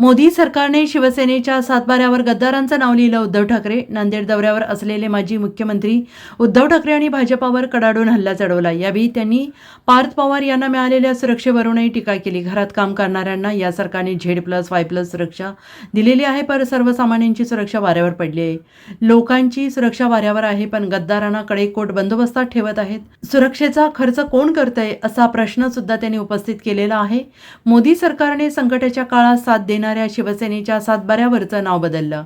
मोदी सरकारने शिवसेनेच्या सातबाऱ्यावर गद्दारांचं नाव लिहिलं उद्धव ठाकरे. नांदेड दौऱ्यावर असलेले माजी मुख्यमंत्री उद्धव ठाकरे आणि भाजपावर कडाडून हल्ला चढवला. यावेळी त्यांनी पार्थ पवार यांना मिळालेल्या सुरक्षेवरूनही टीका केली. घरात काम करणाऱ्यांना या सरकारने झेड प्लस वाय प्लस सुरक्षा दिलेली आहे पर सर्वसामान्यांची सुरक्षा वाऱ्यावर पडली आहे. लोकांची सुरक्षा वाऱ्यावर आहे पण गद्दारांना कडेकोट बंदोबस्तात ठेवत आहेत. सुरक्षेचा खर्च कोण करतंय असा प्रश्न सुद्धा त्यांनी उपस्थित केलेला आहे. मोदी सरकारने संकटाच्या काळात साथ देणाऱ्या शिवसेनेच्या सातबाऱ्यावरचं नाव बदललं.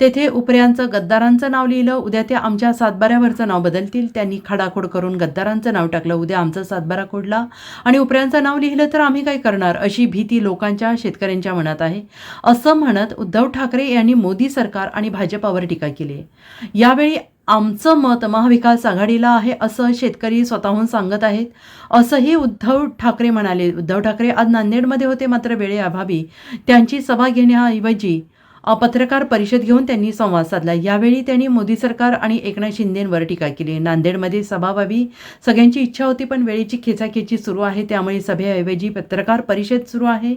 तेथे उपऱ्यांचं गद्दारांचं नाव लिहिलं उद्या ते आमच्या सातबाऱ्यावरचं नाव बदलतील. त्यांनी खडाखोड करून गद्दारांचं नाव टाकलं उद्या आमचं सातबारा खोडला. आणि उपऱ्यांचं नाव लिहिलं तर आम्ही काय करणार? अशी भीती लोकांच्या शेतकऱ्यांच्या मनात आहे. असं म्हणत उद्धव ठाकरे यांनी मोदी सरकार आणि भाजपावर टीका केली. यावेळी आमचं मत महाविकास आघाडीला आहे असं शेतकरी स्वतःहून सांगत आहेत. असंही उद्धव ठाकरे म्हणाले. उद्धव ठाकरे आज नांदेडमध्ये होते मात्र वेळेअभावी त्यांची सभा घेण्याऐवजी पत्रकार परिषद घेऊन त्यांनी संवाद साधला. यावेळी त्यांनी मोदी सरकार आणि एकनाथ शिंदेंवर टीका केली. नांदेडमध्ये सभा व्हावी सगळ्यांची इच्छा होती पण वेळेची खेचाखेची सुरू आहे. त्यामुळे सभेऐवजी पत्रकार परिषद सुरू आहे.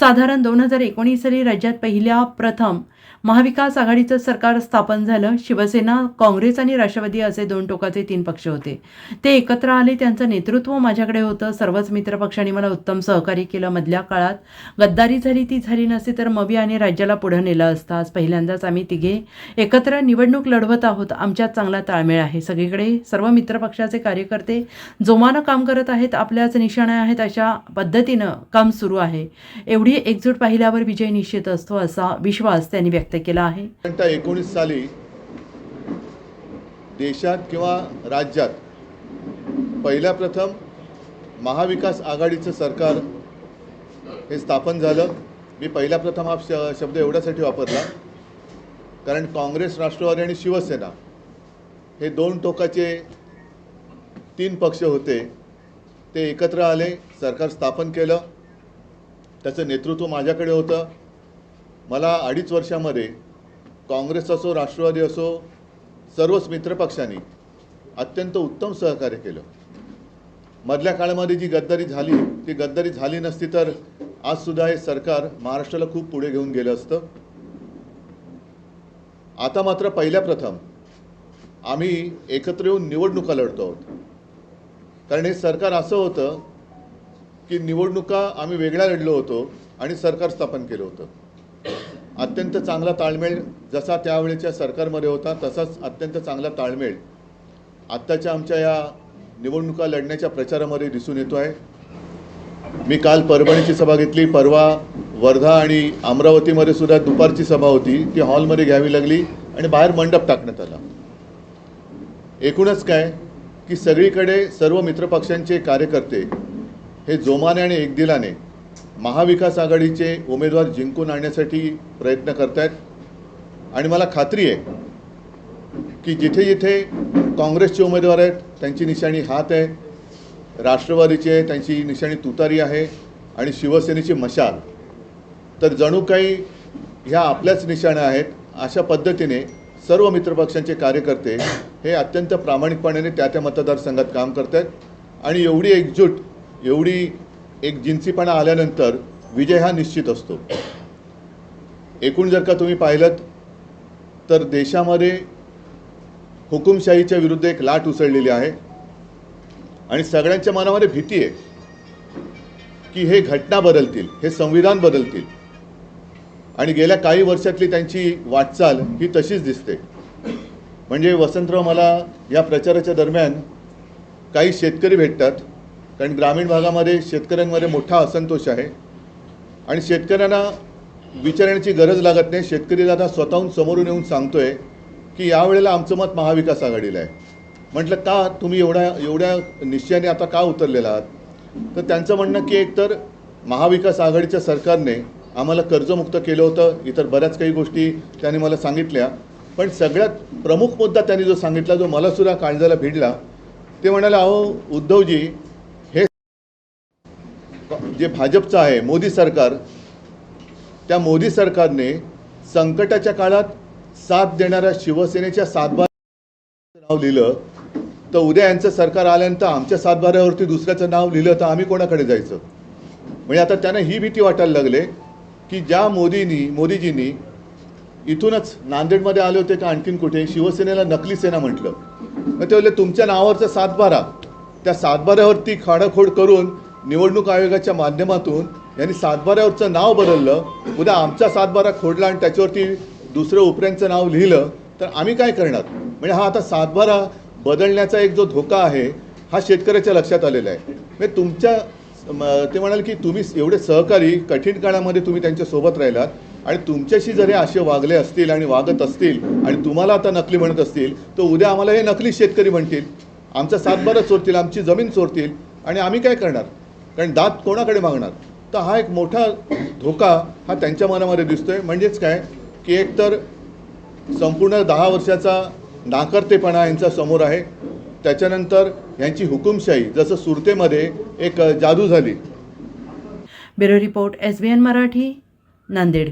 साधारण दोन हजार एकोणीस साली राज्यात पहिल्या प्रथम महाविकास आघाडीचं सरकार स्थापन झालं शिवसेना काँग्रेस आणि राष्ट्रवादी असे दोन टोकाचे तीन पक्ष होते. ते एकत्र आले त्यांचं नेतृत्व माझ्याकडे होतं सर्वच मित्रपक्षांनी मला उत्तम सहकार्य केलं. मधल्या काळात गद्दारी झाली ती झाली नसती तर मवी आणि राज्याला पुढं नेलं असतं. आज पहिल्यांदाच आम्ही तिघे एकत्र निवडणूक लढवत आहोत. आमच्यात चांगला ताळमेळ आहे. सगळीकडे सर्व मित्रपक्षाचे कार्यकर्ते जोमानं काम करत आहेत आपल्याच निशाणा आहेत अशा पद्धतीनं काम सुरू आहे. एवढी एकजूट पाहिल्यावर विजय निश्चित असतो असा विश्वास त्यांनी व्यक्त केला आहे. एकोणीस साली देशात किंवा राज्यात पहिल्या प्रथम महाविकास आघाडीचं सरकार हे स्थापन झालं. मी पहिल्या प्रथम हा शब्द एवढ्यासाठी वापरला. कारण काँग्रेस राष्ट्रवादी आणि शिवसेना हे दोन टोकाचे तीन पक्ष होते. ते एकत्र आले सरकार स्थापन केलं. त्याचं नेतृत्व माझ्याकडे होतं. मला अडीच वर्षामध्ये काँग्रेस असो राष्ट्रवादी असो सर्वच मित्रपक्षांनी अत्यंत उत्तम सहकार्य केलं. मधल्या काळामध्ये जी गद्दारी झाली ती गद्दारी झाली नसती तर आजसुद्धा हे सरकार महाराष्ट्राला खूप पुढे घेऊन गेलं असतं. आता मात्र पहिल्या प्रथम आम्ही एकत्र येऊन निवडणुका लढतो आहोत. कारण हे सरकार असं होतं की निवडणुका आम्ही वेगळ्या लढलो होतो आणि सरकार स्थापन केलं होतं. अत्यंत चांगला ताळमेळ जसा त्यावेळेच्या सरकारमध्ये होता तसाच अत्यंत चांगला ताळमेळ आत्ताच्या आमच्या या निवडणुका लढण्याच्या प्रचारामध्ये दिसून येतो आहे. मी काल परभणीची सभा घेतली परवा वर्धा आणि अमरावतीमध्ये सुद्धा दुपारची सभा होती ती हॉलमध्ये घ्यावी लागली आणि बाहेर मंडप टाकण्यात आला. एकूणच काय की सगळीकडे सर्व मित्रपक्षांचे कार्यकर्ते हे जोमाने आणि एकदिलाने महाविकास आघाडीचे उमेदवार जिंकून आणण्यासाठी प्रयत्न करत आहेत आणि मला खात्री आहे की जिथे जिथे काँग्रेसचे उमेदवार आहेत त्यांची निशाणी हात आहे राष्ट्रवादीची आहे त्यांची निशाणी तुतारी आहे आणि शिवसेनेची मशाल. तर जणू काही ह्या आपल्याच निशाण्या आहेत अशा पद्धतीने सर्व मित्रपक्षांचे कार्यकर्ते हे अत्यंत प्रामाणिकपणाने त्या त्या मतदारसंघात काम करत आहेत आणि एवढी एकजूट एवढी एक जिन्सीपणा आल्यानंतर विजय हा निश्चित असतो. एकूण जर का तुम्ही पाहिलं तर देशामध्ये हुकुमशाहीच्या विरुद्ध एक लाट उसळलेली आहे. आणि सगळ्यांच्या मनामध्ये भीती आहे की हे घटना बदलतील हे संविधान बदलतील. आणि गेल्या काही वर्षातली त्यांची वाटचाल ही तशीच दिसते. म्हणजे वसंतराव मला या प्रचाराच्या दरम्यान काही शेतकरी भेटतात कारण ग्रामीण भागामध्ये शेतकऱ्यांमध्ये मोठा असंतोष आहे. आणि शेतकऱ्यांना विचारण्याची गरज लागत नाही. शेतकरी दादा स्वतःहून समोरून येऊन सांगतोय की यावेळेला आमचं मत महाविकास आघाडीला आहे. म्हटलं का तुम्ही एवढ्या एवढ्या निश्चयाने आता का उतरलेला आहात? तर त्यांचं म्हणणं की एकतर महाविकास आघाडीच्या सरकारने आम्हाला कर्जमुक्त केलं होतं इतर बऱ्याच काही गोष्टी त्यांनी मला सांगितल्या. पण सगळ्यात प्रमुख मुद्दा त्यांनी जो सांगितला जो मलासुद्धा काळजाला भिडला ते म्हणाले अहो उद्धवजी जे भाजपचं आहे मोदी सरकार त्या मोदी सरकारने संकटाच्या काळात साथ देणाऱ्या शिवसेनेच्या सातबाऱ्याचं नाव लिहिलं तर उद्या यांचं सरकार आल्यानंतर आमच्या सातबाऱ्यावरती दुसऱ्याचं नाव लिहिलं तर आम्ही कोणाकडे जायचं? म्हणजे आता त्यांना ही भीती वाटायला लागले की ज्या मोदींनी मोदीजींनी इथूनच नांदेडमध्ये आले होते का आणखीन कुठे? शिवसेनेला नकली सेना म्हटलं. मग ते बोलले तुमच्या नावावरचा सातबारा. त्या सातबाऱ्यावरती खाडाखोड करून निवडणूक आयोगाच्या माध्यमातून यांनी सातबाऱ्यावरचं नाव बदललं. उद्या आमचा सातबारा खोडला आणि त्याच्यावरती दुसरं उपऱ्यांचं नाव लिहिलं. तर आम्ही काय करणार? म्हणजे हा आता सातबारा बदलण्याचा एक जो धोका आहे हा शेतकऱ्याच्या लक्षात आलेला आहे. म्हणजे तुमच्या ते म्हणाल की तुम्ही एवढे सहकारी कठीण काळामध्ये तुम्ही त्यांच्यासोबत राहिलात आणि तुमच्याशी जर हे असे वागले असतील आणि वागत असतील आणि तुम्हाला आता नकली म्हणत असतील तर उद्या आम्हाला हे नकली शेतकरी म्हणतील. आमचा सातबारा चोरतील आमची जमीन चोरतील आणि आम्ही काय करणार? कारण दात कोणाकडे मागणार? तर हा एक मोठा धोका हा त्यांच्या मनामध्ये दिसतो आहे म्हणजेच काय? की एक तर संपूर्ण दहा वर्षाचा नाकर्तेपणा यांचा समोर आहे. त्याच्यानंतर यांची हुकुमशाही जसं सुरतेमध्ये एक जादू झाली. Bureau report S B N Marathi Nanded.